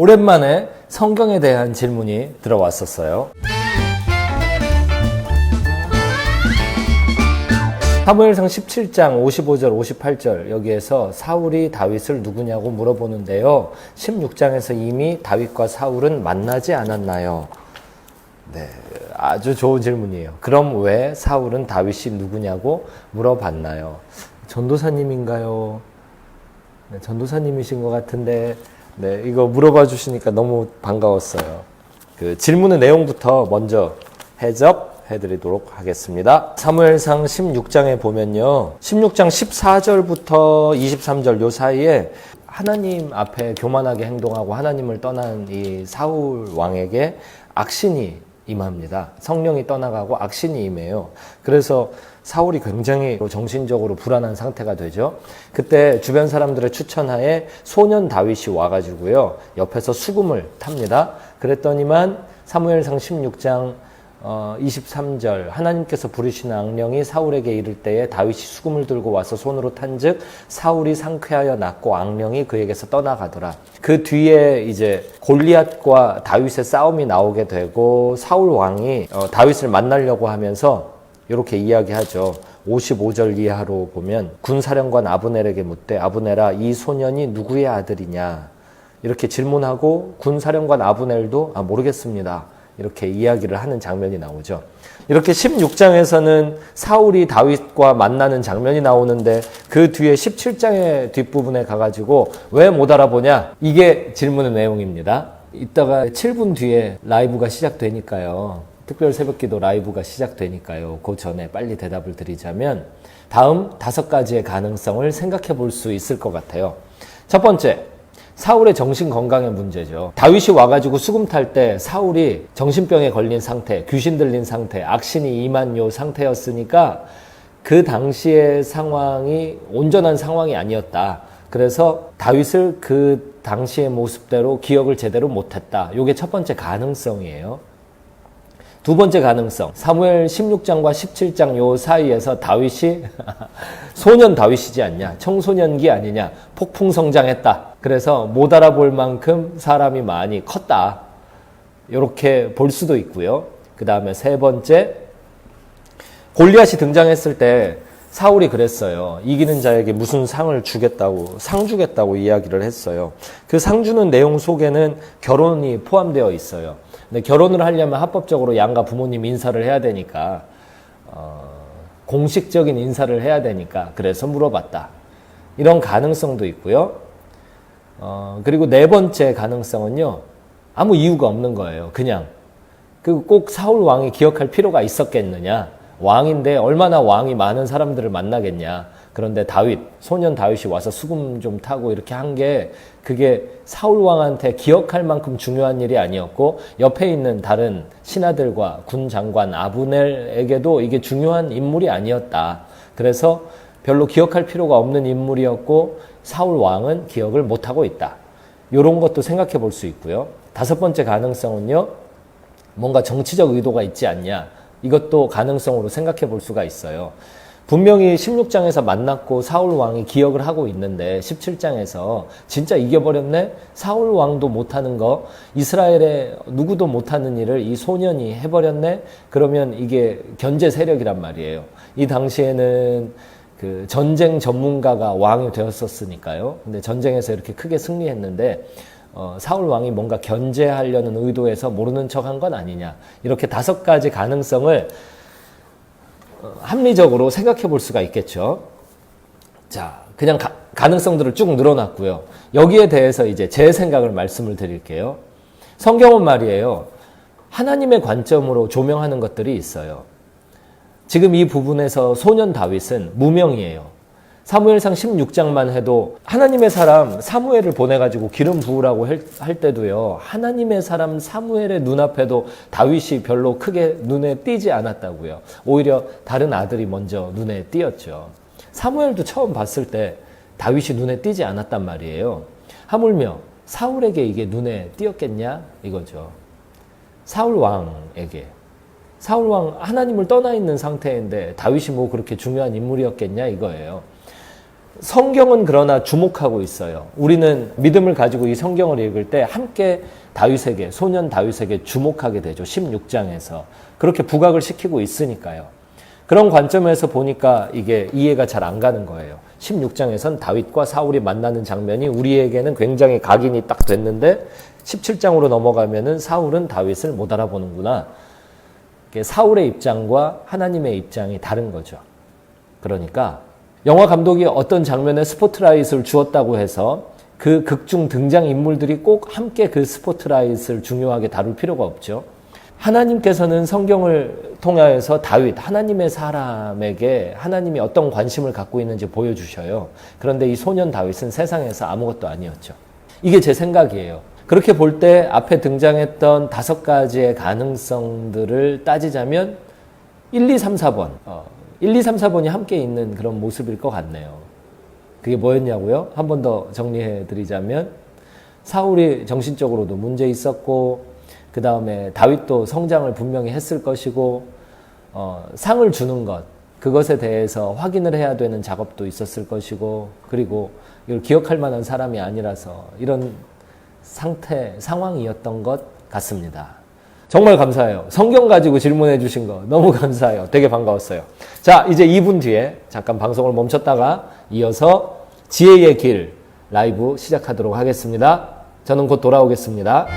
오랜만에 성경에 대한 질문이 들어왔었어요. 사무엘상 17장 55절 58절 여기에서 사울이 다윗을 누구냐고 물어보는데요. 16장에서 이미 다윗과 사울은 만나지 않았나요? 네, 아주 좋은 질문이에요. 그럼 왜 사울은 다윗이 누구냐고 물어봤나요? 전도사님인가요? 네, 전도사님이신 것 같은데, 네, 이거 물어봐 주시니까 너무 반가웠어요. 그 질문의 내용부터 먼저 해접 해드리도록 하겠습니다. 사무엘상 16장에 보면요. 16장 14절부터 23절 요 사이에 하나님 앞에 교만하게 행동하고 하나님을 떠난 이 사울 왕에게 악신이 임합니다. 성령이 떠나가고 악신이 임해요. 그래서 사울이 굉장히 정신적으로 불안한 상태가 되죠. 그때 주변 사람들의 추천하에 소년 다윗이 와가지고요. 옆에서 수금을 탑니다. 그랬더니만 사무엘상 16장 어, 23절 하나님께서 부르시는 악령이 사울에게 이를 때에 다윗이 수금을 들고 와서 손으로 탄즉 사울이 상쾌하여 났고 악령이 그에게서 떠나가더라. 그 뒤에 이제 골리앗과 다윗의 싸움이 나오게 되고 사울 왕이 어, 다윗을 만나려고 하면서 이렇게 이야기하죠. 55절 이하로 보면 군사령관 아브넬에게 묻되 아브넬아 이 소년이 누구의 아들이냐 이렇게 질문하고 군사령관 아브넬도 아 모르겠습니다. 이렇게 이야기를 하는 장면이 나오죠. 이렇게 16장에서는 사울이 다윗과 만나는 장면이 나오는데 그 뒤에 17장의 뒷부분에 가가지고 왜 못 알아보냐? 이게 질문의 내용입니다. 이따가 7분 뒤에 라이브가 시작되니까요. 특별 새벽 기도 라이브가 시작되니까요. 그 전에 빨리 대답을 드리자면 다음 다섯 가지의 가능성을 생각해 볼 수 있을 것 같아요. 첫 번째, 사울의 정신 건강의 문제죠. 다윗이 와가지고 수금 탈 때 사울이 정신병에 걸린 상태, 귀신 들린 상태, 악신이 임한 요 상태였으니까 그 당시의 상황이 온전한 상황이 아니었다. 그래서 다윗을 그 당시의 모습대로 기억을 제대로 못했다. 요게 첫 번째 가능성이에요. 두 번째 가능성. 사무엘 16장과 17장 요 사이에서 다윗이 소년 다윗이지 않냐. 청소년기 아니냐. 폭풍 성장했다. 그래서 못 알아볼 만큼 사람이 많이 컸다. 이렇게 볼 수도 있고요. 그 다음에 세 번째. 골리앗이 등장했을 때 사울이 그랬어요. 이기는 자에게 무슨 상을 주겠다고, 상 주겠다고 이야기를 했어요. 그 상 주는 내용 속에는 결혼이 포함되어 있어요. 근데 결혼을 하려면 합법적으로 양가 부모님 인사를 해야 되니까, 어, 공식적인 인사를 해야 되니까, 그래서 물어봤다. 이런 가능성도 있고요. 어, 그리고 네 번째 가능성은요, 아무 이유가 없는 거예요. 그냥. 그꼭 사울 왕이 기억할 필요가 있었겠느냐. 왕인데 얼마나 왕이 많은 사람들을 만나겠냐. 그런데 다윗, 소년 다윗이 와서 수금 좀 타고 이렇게 한 게 그게 사울 왕한테 기억할 만큼 중요한 일이 아니었고 옆에 있는 다른 신하들과 군 장관 아브넬에게도 이게 중요한 인물이 아니었다. 그래서 별로 기억할 필요가 없는 인물이었고 사울 왕은 기억을 못 하고 있다. 이런 것도 생각해 볼 수 있고요. 다섯 번째 가능성은요. 뭔가 정치적 의도가 있지 않냐. 이것도 가능성으로 생각해 볼 수가 있어요. 분명히 16장에서 만났고 사울 왕이 기억을 하고 있는데 17장에서 진짜 이겨버렸네? 사울 왕도 못하는 거, 이스라엘의 누구도 못하는 일을 이 소년이 해버렸네? 그러면 이게 견제 세력이란 말이에요. 이 당시에는 그 전쟁 전문가가 왕이 되었었으니까요. 근데 전쟁에서 이렇게 크게 승리했는데 어, 사울 왕이 뭔가 견제하려는 의도에서 모르는 척한 건 아니냐. 이렇게 다섯 가지 가능성을 어, 합리적으로 생각해 볼 수가 있겠죠. 자, 그냥 가, 가능성들을 쭉 늘어놨고요. 여기에 대해서 이제 제 생각을 말씀을 드릴게요. 성경은 말이에요. 하나님의 관점으로 조명하는 것들이 있어요. 지금 이 부분에서 소년 다윗은 무명이에요. 사무엘상 16장만 해도 하나님의 사람 사무엘을 보내가지고 기름 부으라고 할 때도요. 하나님의 사람 사무엘의 눈앞에도 다윗이 별로 크게 눈에 띄지 않았다고요. 오히려 다른 아들이 먼저 눈에 띄었죠. 사무엘도 처음 봤을 때 다윗이 눈에 띄지 않았단 말이에요. 하물며 사울에게 이게 눈에 띄었겠냐 이거죠. 사울 왕에게 사울 왕 하나님을 떠나 있는 상태인데 다윗이 뭐 그렇게 중요한 인물이었겠냐 이거예요. 성경은 그러나 주목하고 있어요. 우리는 믿음을 가지고 이 성경을 읽을 때 함께 다윗에게, 소년 다윗에게 주목하게 되죠. 16장에서. 그렇게 부각을 시키고 있으니까요. 그런 관점에서 보니까 이게 이해가 잘 안 가는 거예요. 16장에선 다윗과 사울이 만나는 장면이 우리에게는 굉장히 각인이 딱 됐는데 17장으로 넘어가면은 사울은 다윗을 못 알아보는구나. 사울의 입장과 하나님의 입장이 다른 거죠. 그러니까 영화 감독이 어떤 장면에 스포트라이트를 주었다고 해서 그 극중 등장 인물들이 꼭 함께 그 스포트라이트를 중요하게 다룰 필요가 없죠. 하나님께서는 성경을 통하여서 다윗, 하나님의 사람에게 하나님이 어떤 관심을 갖고 있는지 보여주셔요. 그런데 이 소년 다윗은 세상에서 아무것도 아니었죠. 이게 제 생각이에요. 그렇게 볼 때 앞에 등장했던 다섯 가지의 가능성들을 따지자면 1, 2, 3, 4번. 어, 1, 2, 3, 4번이 함께 있는 그런 모습일 것 같네요. 그게 뭐였냐고요? 한 번 더 정리해 드리자면 사울이 정신적으로도 문제 있었고 그 다음에 다윗도 성장을 분명히 했을 것이고 어, 상을 주는 것 그것에 대해서 확인을 해야 되는 작업도 있었을 것이고 그리고 이걸 기억할 만한 사람이 아니라서 이런 상태 상황이었던 것 같습니다. 정말 감사해요. 성경 가지고 질문해 주신 거 너무 감사해요. 되게 반가웠어요. 자, 이제 2분 뒤에 잠깐 방송을 멈췄다가 이어서 지혜의 길 라이브 시작하도록 하겠습니다. 저는 곧 돌아오겠습니다.